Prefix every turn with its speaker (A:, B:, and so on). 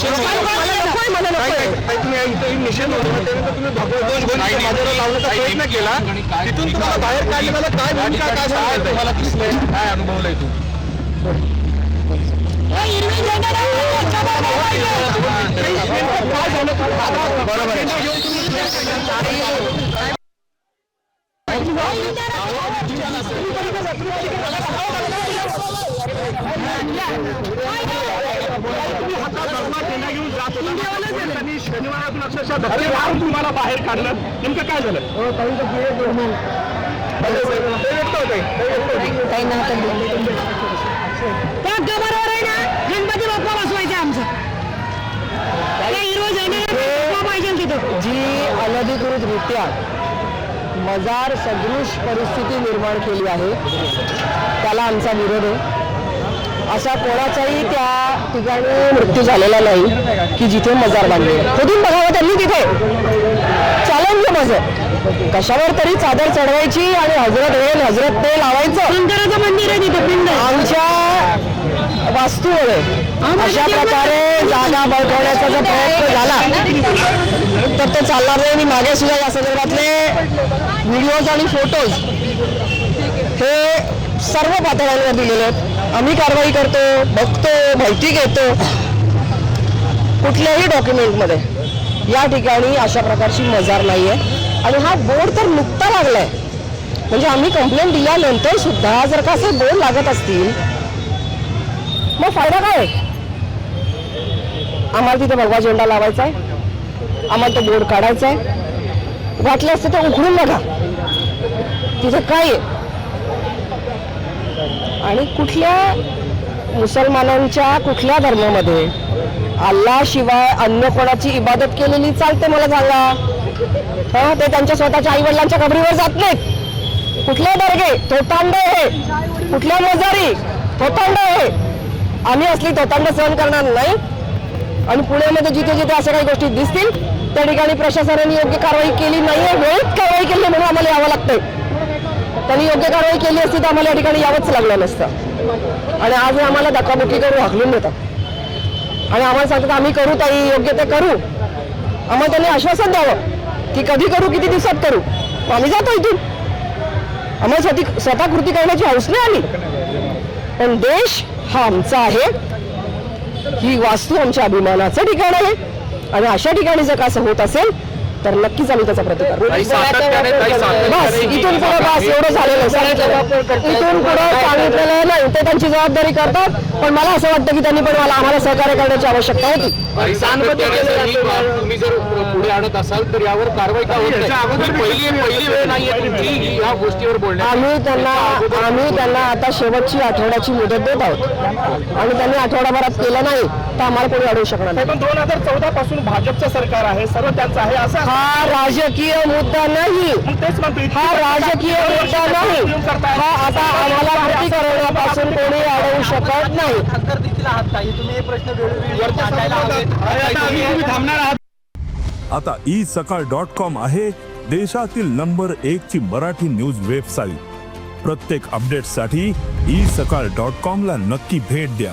A: निषेध तुम्ही इथं निषेध. त्यानंतर तुम्ही इथं माझ्यावर लावण्याचा प्रयत्न केला. तिथून तुम्हाला बाहेर काढले काय भूमिका काय सांगायचं
B: तुम्हाला दिसलंय काय अनुभवलंय तू?
A: बरोबर आहे
C: शनिवारातून अक्षरशः धक्के मारून तुम्हाला बाहेर काढलं. नेमकं काय झालं?
D: गबारावर आहे ना गणपती बाप्पा बसवायचे आमचं हिरो पाहिजे तिथं
E: जी अनधिकृतरित्या मजार सदृश परिस्थिती निर्माण केली आहे. त्याला आमचा विरोध आहे. असा कोणाचाही त्या ठिकाणी मृत्यू झालेला नाही की जिथे मजार बांधले आहे. खोदून बघावं त्यांनी तिथे. चॅलेंज आहे माझं कशावर तरी चादर चढवायची आणि हजरत वेळ हजरत ते लावायचं
D: शंकराचं मंदिर आहे तिथं पिंड आहे.
E: आमच्या वास्तूमध्ये अशा प्रकारे जागा बळकवण्याचा जर प्रयत्न झाला तर ते चालणार नाही. मी मागे सुद्धा या संदर्भातले व्हिडिओज आणि फोटोज हे सर्व पातळ्यांवर दिलेले आहेत. आम्ही कारवाई करतो बघतो माहिती घेतो. कुठल्याही डॉक्युमेंटमध्ये या ठिकाणी अशा प्रकारची मजार नाही आहे आणि हा बोर्ड तर नुकता लागलाय. म्हणजे आम्ही कंप्लेंट दिल्यानंतर सुद्धा जर का असे बोर्ड लागत असतील मग फायदा काय? आम्हाला तिथे भगवा झेंडा लावायचा आहे. आम्हाला तो बोर्ड काढायचा आहे. वाटलं असतं तर उघडून बघा. तिथं काय आहे? आणि कुठल्या मुसलमानांच्या कुठल्या धर्मामध्ये अल्ला शिवाय अन्य कोणाची इबादत केलेली चालते मला सांगा. हा ते त्यांच्या स्वतःच्या आई वडिलांच्या कबरीवर जात नाहीत. कुठले दर्गे? थोतांड हे कुठल्या मजारी? थोतांड हे आम्ही असली थोतांड सहन करणार नाही. आणि पुण्यामध्ये जिथे जिथे अशा काही गोष्टी दिसतील त्या ठिकाणी प्रशासनाने योग्य कारवाई केली नाही आहे वेळेत कारवाई केली म्हणून आम्हाला यावं लागतंय. त्यांनी योग्य कारवाई केली असती तर आम्हाला या ठिकाणी यावंच लागलं नसतं. आणि आज आम्हाला धक्काबुक्की करून हाकलून देतात. आणि आम्हाला सांगतात आम्ही करू ताई योग्य ते करू. आम्हाला त्यांनी आश्वासन द्यावं की कधी करू किती दिवसात करू. आम्ही जातो इथून. आम्हाला स्वतः स्वतः कृती करण्याची हौस नाही आली. पण देश हा आमचा आहे. ही वास्तू आमच्या अभिमानाचं ठिकाण आहे. आणि अशा ठिकाणी जर का असं होत असेल तर नक्कीच आम्ही त्याचा प्रतिकार बस इथून पुढे बस एवढं झालेलं इथून पुढे सांगितलेलं नाही ते त्यांची जबाबदारी करतात पण मला असं वाटतं की त्यांनी पण मला आम्हाला सहकार्य करण्याची आवश्यकता होती.
B: जर ही बाब तुम्ही जर पुढे आणत असाल तर यावर कारवाई का होत नाही? पहिली पहिली वेळ नाहीये तुमची या गोष्टीवर बोलण्याची
E: आम्ही त्यांना आम्ही त्यांना आता शेवटची आठवड्याची मुदत देत आहोत. आणि त्यांनी आठवडाभरात केलं नाही तर आम्हाला कोणी अडवू शकणार नाही.
C: पण दोन हजार चौदा पासून भाजपचं सरकार आहे सर्व त्यांचं आहे असं
E: हा राजकीय मुद्दा नाही. हा राजकीय मुद्दा नाही. हा आता आम्हाला भरती करण्यापासून कोणी अडवू शकत नाही.
C: अरे आता आम्ही तुम्ही थांबणार आहात.
F: आता ई सकाळ डॉट कॉम आहे देशातील नंबर एक ची मराठी न्यूज वेबसाईट. प्रत्येक अपडेटसाठी ई सकाळ डॉट कॉम ला नक्की भेट द्या.